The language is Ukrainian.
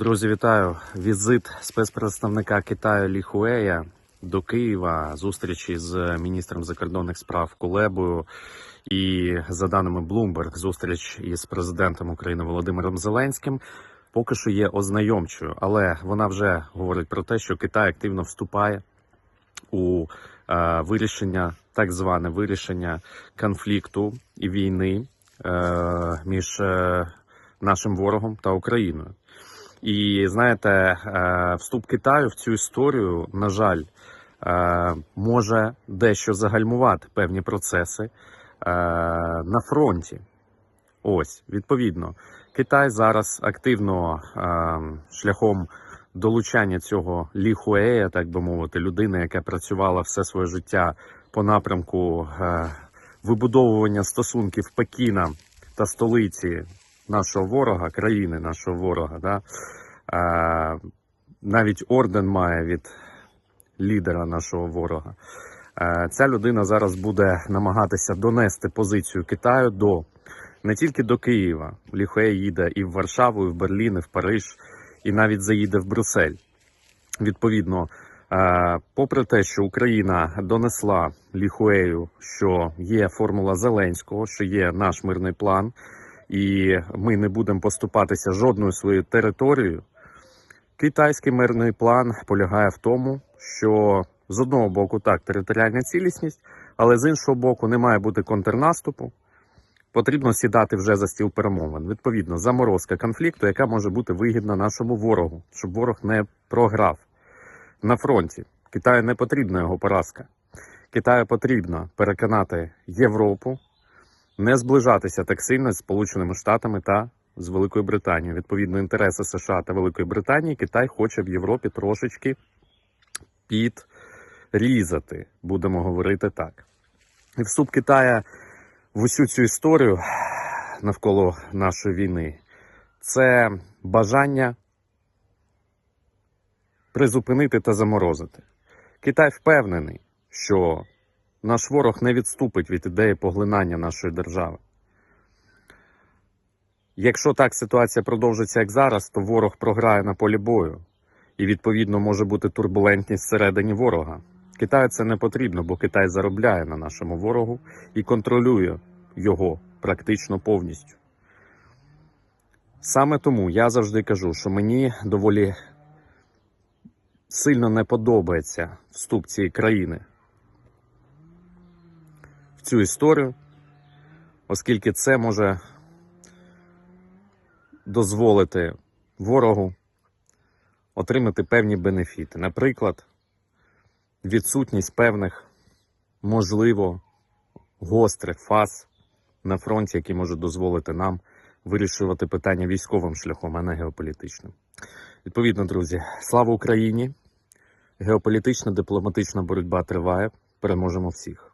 Друзі, вітаю! Візит спецпредставника Китаю Лі Хуея до Києва, зустрічі з міністром закордонних справ Кулебою і, за даними Bloomberg, зустріч із президентом України Володимиром Зеленським поки що є ознайомчою, але вона вже говорить про те, що Китай активно вступає у е, вирішення, так зване вирішення конфлікту і війни е, між е, нашим ворогом та Україною. І знаєте, е, вступ Китаю в цю історію, на жаль, е, може дещо загальмувати певні процеси е, на фронті. Ось, відповідно, Китай зараз активно шляхом долучання цього Лі Хуея, так би мовити, людини, яка працювала все своє життя по напрямку вибудовування стосунків Пекіна та столиці нашого ворога, країни нашого ворога. Да? Е, навіть орден має від лідера нашого ворога. Е, ця людина зараз буде намагатися донести позицію Китаю до не тільки до Києва. Ліхуей їде і в Варшаву, і в Берлін, і в Париж, і навіть заїде в Брюссель. Відповідно, попри те, що Україна донесла Ліхуею, що є формула Зеленського, що є наш мирний план, і ми не будемо поступатися жодною своєю територією. Китайський мирний план полягає в тому, що з одного боку так територіальна цілісність, але з іншого боку не має бути контрнаступу. Потрібно сідати вже за стіл перемовин. Відповідно, заморозка конфлікту, яка може бути вигідна нашому ворогу, щоб ворог не програв на фронті. Китаю не потрібна його поразка. Китаю потрібно переконати Європу не зближатися так сильно з Сполученими Штатами та з Великою Британією. Відповідно, інтереси США та Великої Британії Китай хоче в Європі трошечки підрізати, будемо говорити так. І вступ Китая в усю цю історію навколо нашої війни це бажання призупинити та заморозити. Китай впевнений, що наш ворог не відступить від ідеї поглинання нашої держави. Якщо так ситуація продовжиться як зараз, то ворог програє на полі бою, і відповідно може бути турбулентність всередині ворога. Китаю це не потрібно, бо Китай заробляє на нашому ворогу і контролює його практично повністю. Саме тому я завжди кажу, що мені доволі сильно не подобається вступ цієї країни в цю історію, оскільки це може дозволити ворогу отримати певні бенефіти. Наприклад, відсутність певних, можливо, гострих фаз на фронті, які можуть дозволити нам вирішувати питання військовим шляхом, а не геополітичним. Відповідно, друзі, слава Україні! Геополітична дипломатична боротьба триває. Переможемо всіх.